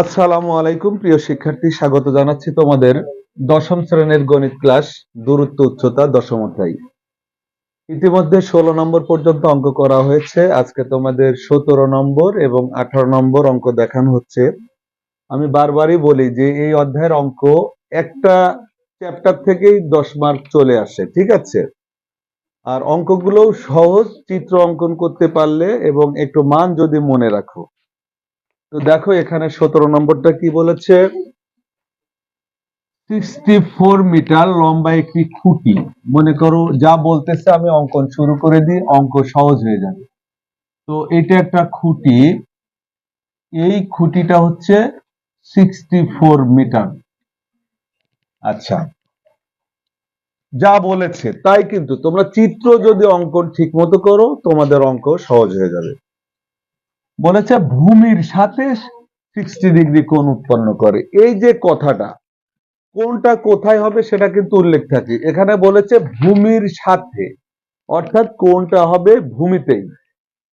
আসসালামু আলাইকুম, প্রিয় শিক্ষার্থী, স্বাগত জানাচ্ছি তোমাদের দশম শ্রেণির গণিত ক্লাস দূরত্ব উচ্চতা দশম অধ্যায়। ইতিমধ্যে ষোলো নম্বর পর্যন্ত অঙ্ক করা হয়েছে। আজকে তোমাদের সতেরো নম্বর এবং আঠারো নম্বর অঙ্ক দেখানো হচ্ছে। আমি বারবারই বলি যে এই অধ্যায়ের অঙ্ক একটা চ্যাপ্টার থেকেই দশ মার্ক চলে আসে, ঠিক আছে? আর অঙ্কগুলোও সহজ, চিত্র অঙ্কন করতে পারলে এবং একটু মান যদি মনে রাখো। তো দেখো এখানে সতেরো নম্বরটা কি বলেছে? সিক্সটি ফোর মিটার লম্বা একটি খুঁটি। মনে করো, যা বলতেছে আমি অঙ্কন শুরু করে দিই, অঙ্ক সহজ হয়ে যাবে। তো এটা একটা খুঁটি। এই খুঁটিটা হচ্ছে সিক্সটি ফোর মিটার আচ্ছা। যা বলেছে, তাই কিন্তু তোমরা চিত্র যদি অঙ্কন ঠিক মতো করো, তোমাদের অঙ্ক সহজ হয়ে যাবে। বলেছে, ভূমির সাথে সিক্সটি ডিগ্রি কোণ উৎপন্ন করে। এই যে কথাটা কোনটা কোথায় হবে সেটা কিন্তু উল্লেখ থাকে। এখানে বলেছে, ভূমির সাথে। অর্থাৎ কোনটা হবে ভূমিতেই।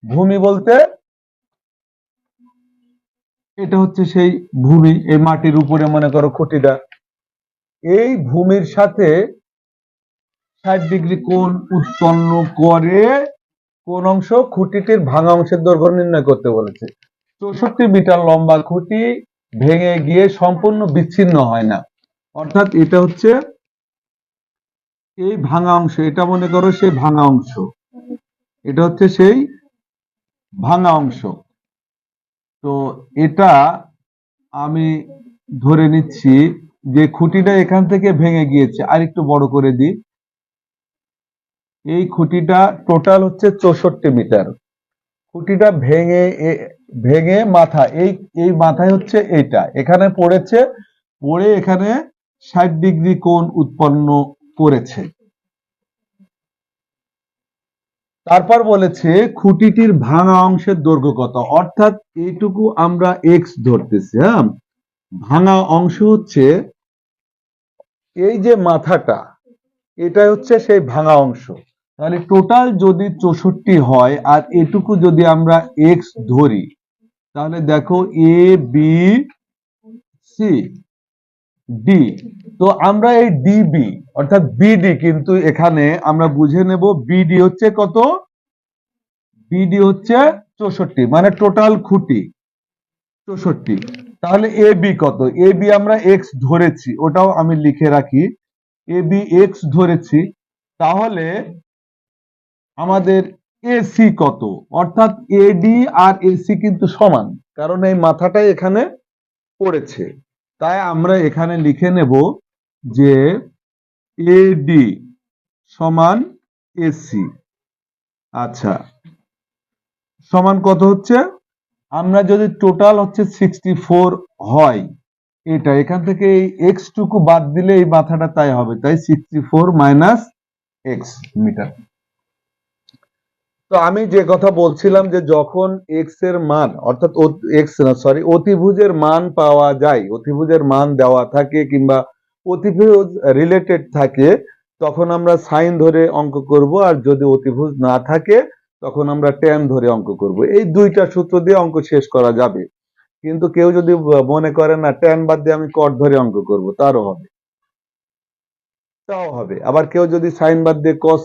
ভূমি বলতে, এটা হচ্ছে সেই ভূমি, এই মাটির উপরে মনে করো খুঁটিটা। এই ভূমির সাথে ষাট ডিগ্রি কোণ উৎপন্ন করে কোন অংশ খুঁটিটির ভাঙা অংশের দৈর্ঘ্য নির্ণয় করতে বলেছে। চৌষট্টি মিটার লম্বা খুঁটি ভেঙে গিয়ে সম্পূর্ণ বিচ্ছিন্ন হয় না। অর্থাৎ এটা হচ্ছে এই ভাঙা অংশ, এটা মনে করো সেই ভাঙা অংশ। এটা হচ্ছে সেই ভাঙা অংশ। তো এটা আমি ধরে নিচ্ছি যে খুঁটিটা এখান থেকে ভেঙে গিয়েছে। আর একটু বড় করে দিই। এই খুঁটিটা টোটাল হচ্ছে চৌষট্টি মিটার। খুঁটিটা ভেঙে ভেঙে মাথা, এই এই মাথায় হচ্ছে এইটা এখানে পড়েছে, পড়ে এখানে ষাট ডিগ্রি কোণ উৎপন্ন করেছে। তারপর বলেছে, খুঁটিটির ভাঙা অংশের দৈর্ঘ্য কত? অর্থাৎ এইটুকু আমরা এক্স ধরতেছি হ্যাঁ? ভাঙা অংশ হচ্ছে, এই যে মাথাটা এটা হচ্ছে সেই ভাঙা অংশ। তাহলে টোটাল যদি চৌষট্টি হয় আর এটুকু যদি আমরা এক্স ধরি, তাহলে দেখো এ বি সি ডি তো আমরা এই ডিবি অর্থাৎ বিডি কিন্তু এখানে আমরা বুঝে নেব বিডি হচ্ছে কত? বিডি হচ্ছে চৌষট্টি মানে টোটাল খুঁটি, চৌষট্টি। তাহলে এ বি কত? এ বি আমরা এক্স ধরেছি, ওটাও আমি লিখে রাখি। এ বি এক্স ধরেছি, তাহলে আমাদের এসি কত? অর্থাৎ এডি আর এসি কিন্তু সমান, কারণ এই মাথাটাই এখানে পড়েছে। তাই আমরা এখানে লিখে নেব যে এডি সমান এসি আচ্ছা সমান কত হচ্ছে? আমরা যদি টোটাল হচ্ছে সিক্সটি ফোর হয়, এটা এখান থেকে এই এক্স টুকু বাদ দিলে এই মাথাটা তাই হবে, তাই sixty four minus x metre. তো আমি যে কথা বলছিলাম যে যখন এক্সের মান, অর্থাৎ এক্স না সরি অতিভুজের মান পাওয়া যায়, অতিভুজের মান দেওয়া থাকে কিংবা অতিভুজ রিলেটেড থাকে, তখন আমরা সাইন ধরে অঙ্ক করব আর যদি অতিভুজ না থাকে, তখন আমরা ট্যান ধরে অঙ্ক করব। এই দুইটা সূত্র দিয়ে অঙ্ক শেষ করা যাবে। কিন্তু কেউ যদি মনে করে না ট্যান বাদ দিয়ে আমি কট ধরে অঙ্ক করব, তারও হবে। তাও হবে। আবার কেউ যদি সাইন বাদ দিয়ে কস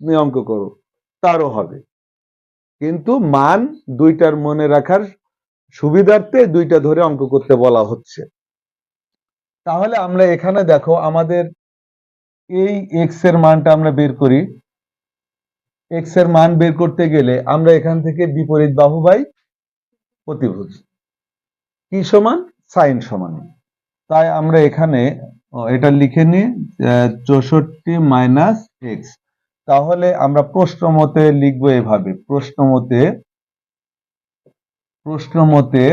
নিয়ে অঙ্ক করো। তারও হবে। কিন্তু মান দুইটার মনে রাখার সুবিধার্থে দুইটা ধরে অঙ্ক করতে বলা হচ্ছে। তাহলে আমরা এখানে দেখো আমাদের এই এক্সের মানটা আমরা বের করি। এক্সের মান বের করতে গেলে আমরা এখান থেকে বিপরীত বাহু বাই প্রতিভুজ। কি সমান? সাইন সমান। তাই আমরা এখানে এটা লিখে নিই চৌষট্টি মাইনাস এক্স তাহলে আমরা প্রশ্ন মতে লিখব এভাবে। প্রশ্ন মতে প্রশ্ন মতে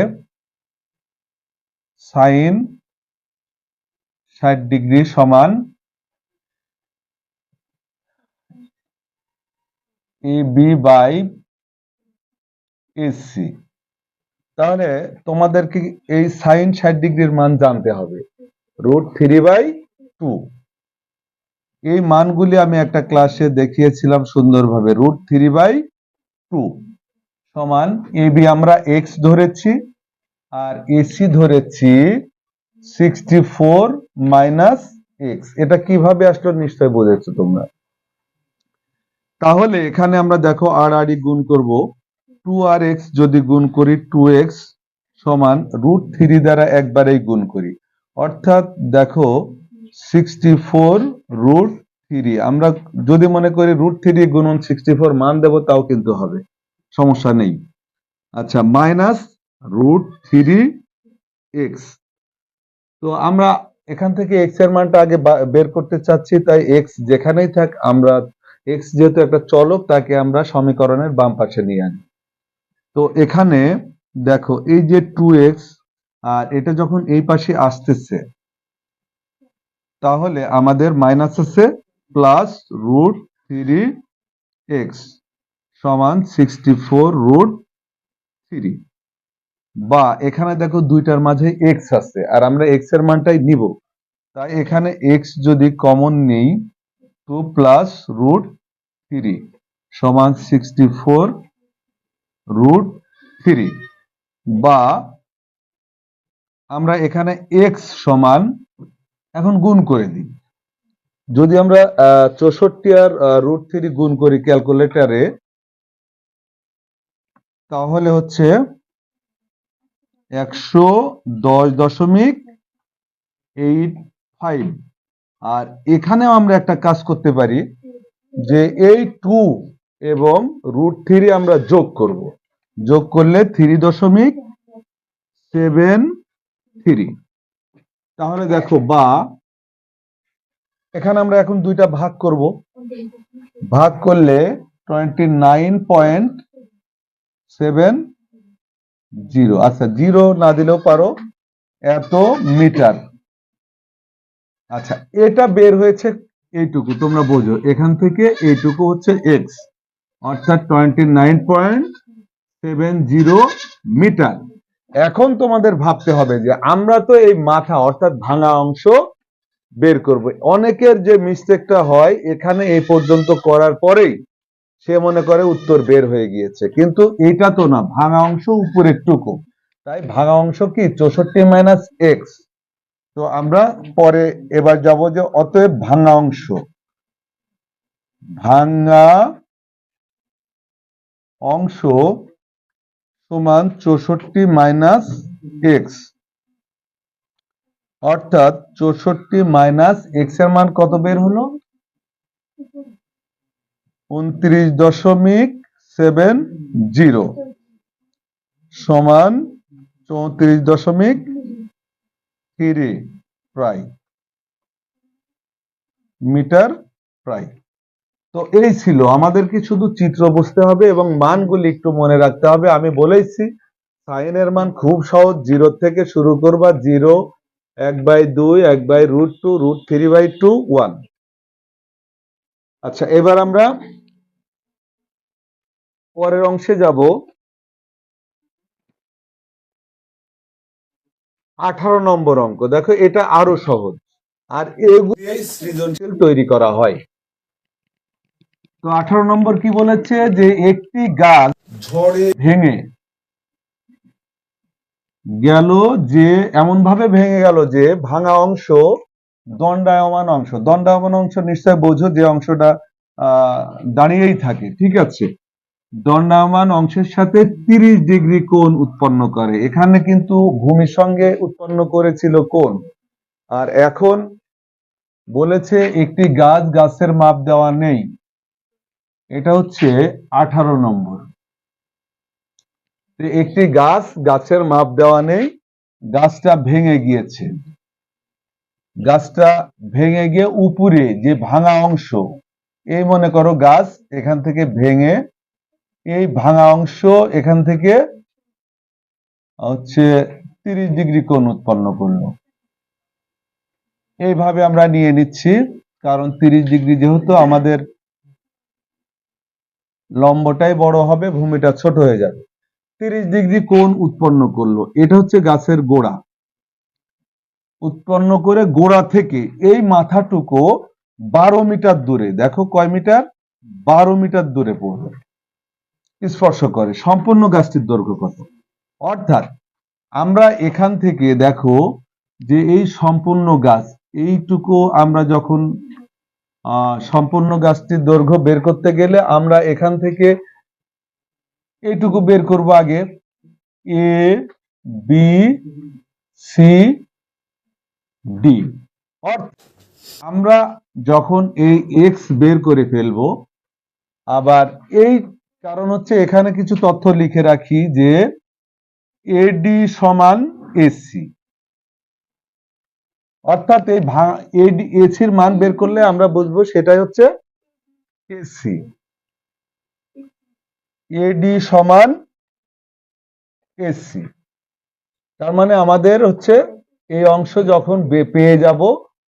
সাইন ষাট ডিগ্রি সমান এ বি বাই এসি তাহলে তোমাদেরকে এই সাইন ষাট ডিগ্রির মান জানতে হবে। Root three by two. এই মানগুলি আমি একটা ক্লাসে দেখিয়েছিলাম সুন্দরভাবে। রুট থ্রি বাই টু সমান এ বি আমরা এক্স ধরেছি আর এসি ধরেছি সিক্সটি ফোর মাইনাস এক্স এটা কীভাবে আসলো নিশ্চয় বুঝেছ তোমরা? তাহলে এখানে আমরা দেখো আর আর গুণ করব। টু আর এক্স যদি গুণ করি টু এক্স সমান রুট থ্রি দ্বারা একবারেই গুণ করি। অর্থাৎ দেখো সিক্সটি ফোর রুট থ্রি আমরা যদি মনে করি রুট থ্রি গুণন সিক্সটি ফোর মান দেবো, তাও কিন্তু হবে। সমস্যা নেই। আচ্ছা মাইনাস রুট থ্রি এক্স তো আমরা এখান থেকে এক্সের মানটা আগে বের করতে চাচ্ছি, তাই এক্স যেখানেই থাক, আমরা এক্স যেহেতু একটা চলক, তাকে আমরা সমীকরণের বাম পাশে নিয়ে আনি। তো এখানে দেখো, এই যে টু এক্স আর এটা যখন এই পাশে আসতেছে তাহলে আমাদের মাইনাস আছে প্লাস রুট থ্রি এক্স সমান সিক্সটি ফোর রুট থ্রি বা এখানে দেখো দুইটার মাঝে এক্স আছে, আর আমরা এক্সের মানটাই নিব। তাই এখানে এক্স যদি কমন নেই টু প্লাস রুট থ্রি সমান সিক্সটি ফোর রুট থ্রি বা আমরা এখানে এক্স সমান এখন গুণ করে দিই। যদি আমরা চৌষট্টি আর রুট থ্রি গুণ করি ক্যালকুলেটারে তাহলে হচ্ছে একশো দশ দশমিক এইট ফাইভ আর এখানেও আমরা একটা কাজ করতে পারি যে এই টু এবং রুট থ্রি আমরা যোগ করব। যোগ করলে থ্রি দশমিক সেভেন থ্রি তাহলে দেখো বা, এখানে আমরা এখন দুইটা ভাগ করব। ভাগ করলে twenty nine point seven zero. আচ্ছা জিরো না দিলেও পারো, এত মিটার। আচ্ছা এটা বের হয়েছে এইটুকু, তোমরা বোঝো। এখান থেকে এইটুকু হচ্ছে এক্স অর্থাৎ twenty nine point seven zero metre. এখন তোমাদের ভাবতে হবে যে আমরা তো এই মাথা, অর্থাৎ ভাঙা অংশ বের করব। অনেকের যে মিস্টেকটা হয়, এখানে এই পর্যন্ত করার পরেই সে মনে করে উত্তর বের হয়ে গিয়েছে। কিন্তু এটা তো না, ভাঙা অংশ উপরের টুকু তাই ভাঙা অংশ কি? চৌষট্টি মাইনাস এক্স তো আমরা পরে এবার যাব যে অতএব ভাঙা অংশ। ভাঙা অংশ সমান চৌষট্টি মাইনাস এক্স অর্থাৎ চৌষট্টি মাইনাস এক্সের মান কত বের হলো? উনত্রিশ দশমিক সেভেন জিরো সমান চৌত্রিশ দশমিক থ্রি প্রায়। মিটার, প্রায়। তো এই ছিল। আমাদেরকে শুধু চিত্র বুঝতে হবে এবং মানগুলি একটু মনে রাখতে হবে। আমি বলেইছি সাইনের মান খুব সহজ। জিরো থেকে শুরু করবা জিরো এক বাই দুই এক by root two root three by two one আচ্ছা এবার আমরা পরের অংশে যাব। আঠারো নম্বর অঙ্ক। দেখো এটা আরও সহজ। আর এগুলি সৃজনশীল তৈরি করা হয়। তো আঠারো নম্বর কি বলেছে যে একটি গাছ ঝড়ে ভেঙে গেল যে এমন ভাবে ভেঙে গেল যে ভাঙা অংশ দণ্ডায়মান অংশ। দণ্ডায়মান অংশ নিশ্চয় বোঝো যে অংশটা আহ দাঁড়িয়েই থাকে। ঠিক আছে? দণ্ডায়মান অংশের সাথে তিরিশ ডিগ্রি কোণ উৎপন্ন করে। এখানে কিন্তু ভূমির সঙ্গে উৎপন্ন করেছিল কোণ। আর এখন বলেছে একটি গাছ গাছের মাপ দেওয়া নেই। এটা হচ্ছে আঠারো নম্বর। একটি গাছ, গাছের মাপ দেওয়া নেই, গাছটা ভেঙে গিয়েছে। গাছটা ভেঙে গিয়ে উপরে যে ভাঙা অংশ, এই মনে করো গাছ এখান থেকে ভেঙে, এই ভাঙা অংশ এখান থেকে হচ্ছে তিরিশ ডিগ্রি কোণ উৎপন্ন করল। এইভাবে আমরা নিয়ে নিচ্ছি, কারণ তিরিশ ডিগ্রি যেহেতু আমাদের লম্বটাই বড় হবে, ভূমিটা ছোট হয়ে যাবে। তিরিশ ডিগ্রি কোণ উৎপন্ন করল। এটা হচ্ছে গাছের গোড়া। উৎপন্ন করে গোড়া থেকে এই মাথাটুকু বারো মিটার দূরে, দেখো কয় মিটার? বারো মিটার দূরে পড়বে। স্পর্শ করে, সম্পূর্ণ গাছটির দৈর্ঘ্য কত? অর্থাৎ আমরা এখান থেকে দেখো যে এই সম্পূর্ণ গাছ, এইটুকু আমরা যখন সম্পূর্ণ গাছটির দৈর্ঘ্য বের করতে গেলে আমরা এখান থেকে এইটুকু বের করব আগে। এ বি সি ডি আমরা যখন এই এক্স বের করে ফেলব, আবার এই কারণ হচ্ছে এখানে কিছু তথ্য লিখে রাখি যে এডি সমান এসি অর্থাৎ এই এসির মান বের করলে আমরা বুঝব সেটাই হচ্ছে এসি এডি সমান এসি তার মানে আমাদের হচ্ছে এই অংশ যখন পেয়ে যাব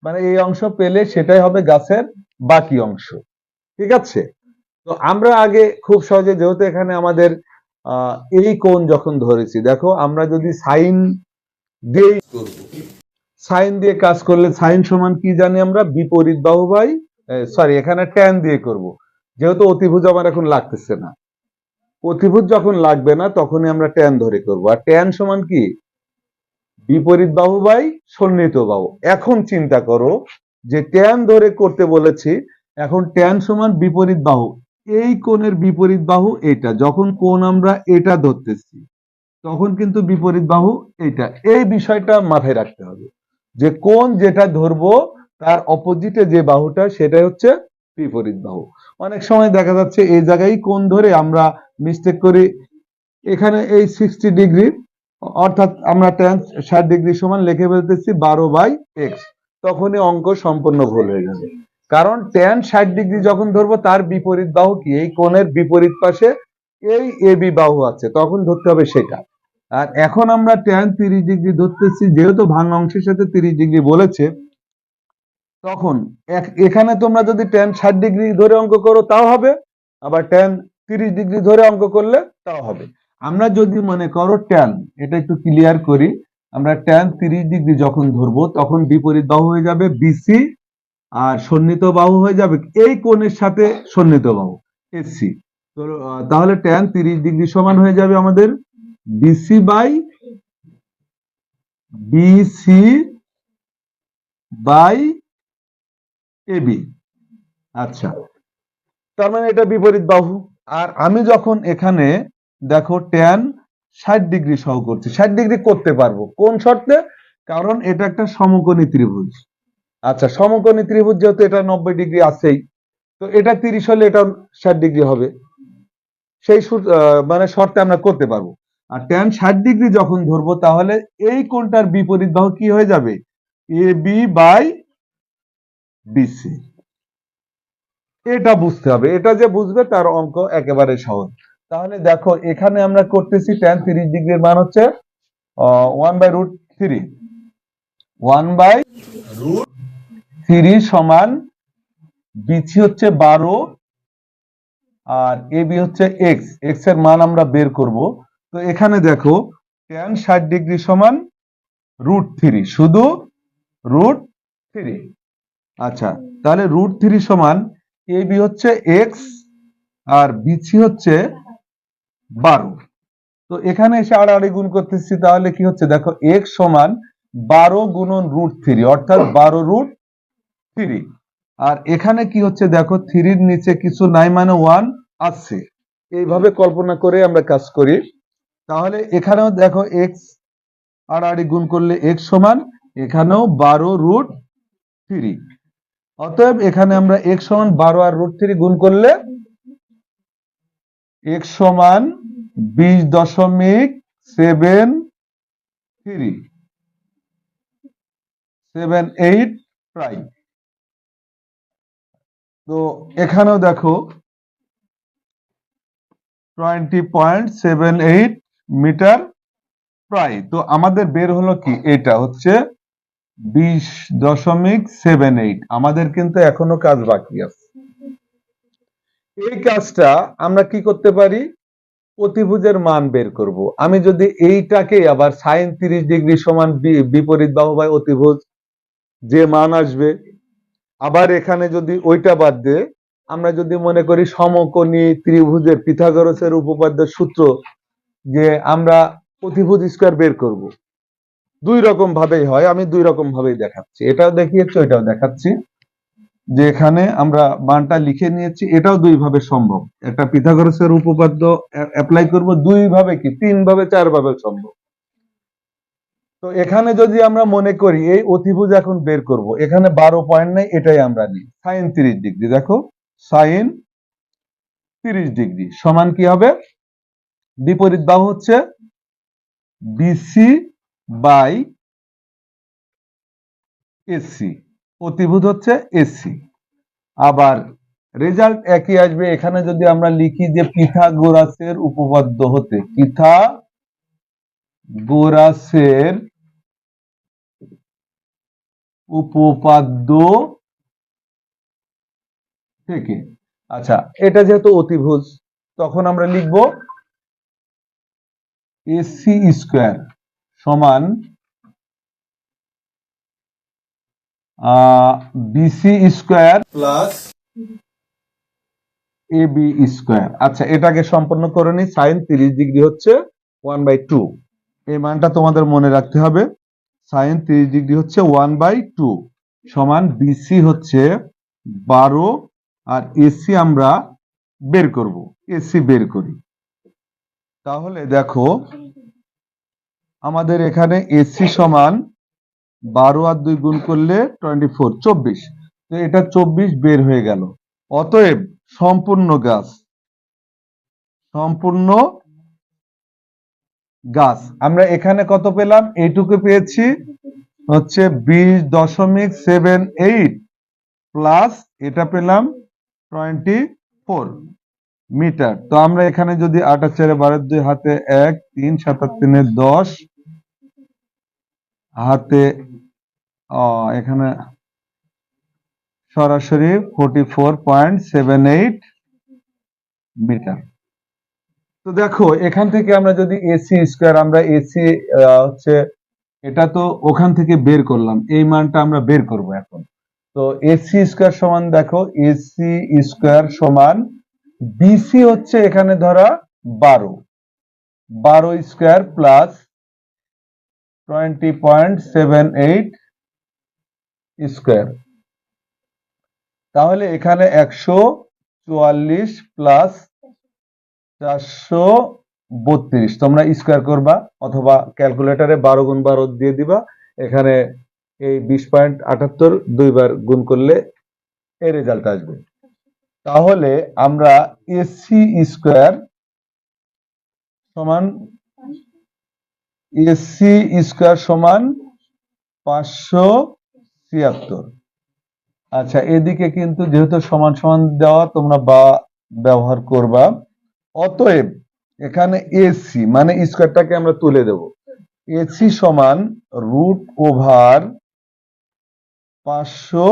মানে এই অংশ পেলে সেটাই হবে গাছের বাকি অংশ। ঠিক আছে? তো আমরা আগে খুব সহজে, যেহেতু এখানে আমাদের এই কোণ যখন ধরেছি, দেখো আমরা যদি সাইন দিয়েই দিয়ে সাইন দিয়ে কাজ করলে সাইন সমান কি জানি আমরা? বিপরীত বাহু বাই সরি এখানে ট্যান দিয়ে করব। যেহেতু অতিভুজ আমার এখন লাগতেছে না। অতিভুজ যখন লাগবে না, তখনই আমরা ট্যান ধরে করব। আর ট্যান সমান কি? বিপরীত বাহু বাই সন্নিহিত বাহু। এখন চিন্তা করো যে ট্যান ধরে করতে বলেছি, এখন ট্যান সমান বিপরীত বাহু। এই কোণের বিপরীত বাহু এটা। যখন কোণ আমরা এটা ধরতেছি, তখন কিন্তু বিপরীত বাহু এটা। এই বিষয়টা মাথায় রাখতে হবে। যে কোন যেটা ধরবো, তার অপোজিটে যে বাহুটা, সেটাই হচ্ছে বিপরীত বাহু। অনেক সময় দেখা যাচ্ছে এই জায়গায় কোন ধরে আমরা মিস্টেক করি, এখানে এই সিক্সটি ডিগ্রি অর্থাৎ আমরা ট্যান ষাট ডিগ্রি সমান লিখে ফেলতেছি বারো বাই এক্স তখনই অঙ্ক সম্পূর্ণ ভুল হয়ে যাবে। কারণ ট্যান ষাট ডিগ্রি যখন ধরবো, তার বিপরীত বাহু কি? এই কোণের বিপরীত পাশে এই এবি বাহু আছে, তখন ধরতে হবে সেটা। আর এখন আমরা ট্যান তিরিশ ডিগ্রি ধরতেছি, যেহেতু ভাঙা অংশের সাথে তিরিশ ডিগ্রি বলেছে, তখন এখানে তোমরা যদি ট্যান ষাট ডিগ্রি ধরে অঙ্ক করো তাও হবে, আবার ট্যান তিরিশ ডিগ্রি ধরে অঙ্ক করলে তাও হবে। আমরা যদি মনে করো ট্যান এটা একটু ক্লিয়ার করি, আমরা ট্যান তিরিশ ডিগ্রি যখন ধরবো, তখন বিপরীত বাহু হয়ে যাবে বিসি আর সন্নিহিত বাহু হয়ে যাবে এই কোণের সাথে সন্নিহিত বাহু এসি তো তাহলে ট্যান তিরিশ ডিগ্রি সমান হয়ে যাবে আমাদের BC by BC by AB আচ্ছা। তার মানে এটা বিপরীত বাহু। আর আমি যখন এখানে দেখো ট্যান ষাট ডিগ্রি সহ করছি, ষাট ডিগ্রি করতে পারব। কোন শর্তে? কারণ এটা একটা সমকোণী ত্রিভুজ। আচ্ছা সমকোণী ত্রিভুজ যেহেতু এটা নব্বই ডিগ্রি আছেই, তো এটা তিরিশ হলে এটা ষাট ডিগ্রি হবে। সেই মানে শর্তে আমরা করতে পারব। আর ট্যান ষাট ডিগ্রি যখন ধরবো, তাহলে এই কোণটার বিপরীত বাহু কি হয়ে যাবে? এ বি বাই বিসি এটা বুঝতে হবে। এটা যে বুঝবে, তার অঙ্ক একেবারে সহজ। তাহলে দেখো, এখানে আমরা করতেছি ট্যান তিরিশ ডিগ্রির মান হচ্ছে one by root three one by root three সমান বিসি হচ্ছে বারো, আর এ বি হচ্ছে এক্স এক্সের মান আমরা বের করব। তো এখানে দেখো ট্যান ষাট ডিগ্রি সমান রুট থ্রি শুধু রুট থ্রি আচ্ছা তাহলে রুট থ্রি সমান এ বি হচ্ছে এক্স আর বিসি হচ্ছে বারো। তো এখানে এসে আড়াআড়ি গুণ করতেছি, তাহলে কি হচ্ছে? দেখো এক্স সমান বারো গুণন রুট থ্রি অর্থাৎ বারো রুট থ্রি আর এখানে কি হচ্ছে? দেখো থ্রির নিচে কিছু নাই মানে ওয়ান আছে। এইভাবে কল্পনা করে আমরা কাজ করি। তাহলে এখানেও দেখো এক্স আড়াআড়ি গুণ করলে এক্স সমান, এখানেও বারো রুট থ্রি অতএব এখানে আমরা এক্স সমান বারো আর রুট থ্রি গুণ করলে এক্স সমান বিশ দশমিক সেভেন থ্রি সেভেন এইট প্রায় তো এখানেও দেখো twenty point seven eight metre প্রায়। তো আমাদের বের হলো কি? এটা হচ্ছে বিশ দশমিক সেভেন এইট। আমাদের কিন্তু এখনও কাজ বাকি আছে। এই কাজটা আমরা কি করতে পারি? অতিভুজের মান বের করব। আমি যদি এইটাকে আবার সাইন তিরিশ ডিগ্রি সমান বিপরীত বাহু অতিভুজ, যে মান আসবে, আবার এখানে যদি ওইটা বাদ দিয়ে আমরা যদি মনে করি সমকোণী ত্রিভুজের পিথাগোরাসের উপপাদ্যের সূত্র যে আমরা অতিভুজ স্কোয়ার বের করব। দুই রকম ভাবেই হয়, আমি দুই রকম ভাবেই দেখাচ্ছি। এটাও দেখিয়েছি ওইটাও দেখাচ্ছি। যে এখানে আমরা মানটা লিখে নিয়েছি, এটাও দুই ভাবে সম্ভব। একটা পিথাগোরাসের উপপাদ্য অ্যাপ্লাই করব, দুই ভাবে কি? তিন ভাবে, চার ভাবে সম্ভব। তো এখানে যদি আমরা মনে করি, এই অতিভুজ এখন বের করব, এখানে বারো পয়েন্ট নেই, এটাই আমরা নিই। সাইন তিরিশ ডিগ্রি, দেখো। সাইন তিরিশ ডিগ্রি, সমান কি হবে? বিপরীত বাহু হচ্ছে বিসি বাই এসি অতিভুজ হচ্ছে এসি আবার রেজাল্ট একই আসবে। এখানে যদি আমরা লিখি যে পিথাগোরাসের উপপাদ্য হতে পিথা গোরাসের উপপাদ্য থেকে। আচ্ছা এটা যেহেতু অতিভুজ, তখন আমরা লিখব এসি স্কোয়ার সমান BC square plus A B square আচ্ছা এটাকে সম্পন্ন করে নি সাইন তিরিশ ডিগ্রি হচ্ছে ওয়ান বাই টু এই মানটা তোমাদের মনে রাখতে হবে। সাইন তিরিশ ডিগ্রি হচ্ছে ওয়ান বাই টু সমান বিসি হচ্ছে বারো। আর এসি আমরা বের করব। এসি বের করি। তাহলে দেখো, আমাদের এখানে এসি সমান বারো আর দুই গুণ করলে টোয়েন্টি ফোর চব্বিশ। তো এটা চব্বিশ বের হয়ে গেল। অতএব সম্পূর্ণ গাছ সম্পূর্ণ গাছ। আমরা এখানে কত পেলাম? এইটুকু পেয়েছি। হচ্ছে বিশ দশমিক সেভেন এইট প্লাস এটা পেলাম টোয়েন্টি ফোর মিটার। তো আমরা এখানে যদি আটা চারে বারের দুই হাতে এক, তিন সাতার তিনে দশ, হাতে এখানে সরাসরি forty four point seven eight metre. তো দেখো, এখান থেকে আমরা যদি এসি স্কোয়ার আমরা এসি হচ্ছে, এটা তো ওখান থেকে বের করলাম। এই মানটা আমরা বের করব এখন। তো এসি স্কোয়ার সমান দেখো এসি স্কোয়ার সমান বিসি হচ্ছে এখানে ধরা বারো। বারো square plus twenty point seven eight square. তাহলে এখানে একশো চুয়াল্লিশ প্লাস চারশো বত্রিশ। তোমরা স্কোয়ার করবা অথবা ক্যালকুলেটরে বারো গুণ বারো দিয়ে দিবা। এখানে এই বিশ পয়েন্ট আটাত্তর দুইবার গুণ করলে এই রেজাল্ট আসবে। তাহলে আমরা এসি স্কোয়ার সমান এসি স্কোয়ার সমান পাঁচশো ছিয়াত্তর। আচ্ছা এদিকে কিন্তু যেহেতু সমান সমান দেওয়া, তোমরা বা ব্যবহার করবা। অতএব এখানে এসি মানে স্কোয়ারটাকে আমরা তুলে দেব। এসি সমান রুট ওভার পাঁচশো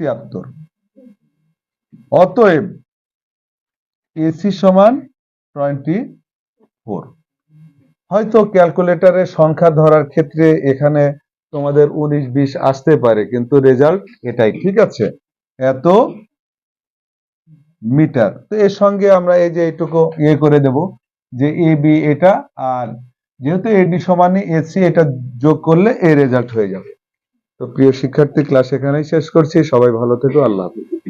ছিয়াত্তর। অতএব এসি সমান টোয়েন্টি ফোর। হয়তো ক্যালকুলেটরের সংখ্যা ধরার ক্ষেত্রে এখানে তোমাদের উনিশ, বিশ আসতে পারে, কিন্তু রেজাল্ট এটাই, ঠিক আছে? এত মিটার। তো এর সঙ্গে আমরা এই যে এইটুকু ইয়ে করে দেব, যে এ, বি, এটা আর যেহেতু এডি সমানই এসি এটা যোগ করলে এ রেজাল্ট হয়ে যাবে। তো প্রিয় শিক্ষার্থী, ক্লাস এখানেই শেষ করছি। সবাই ভালো থেকো, আল্লাহ হাফিজ।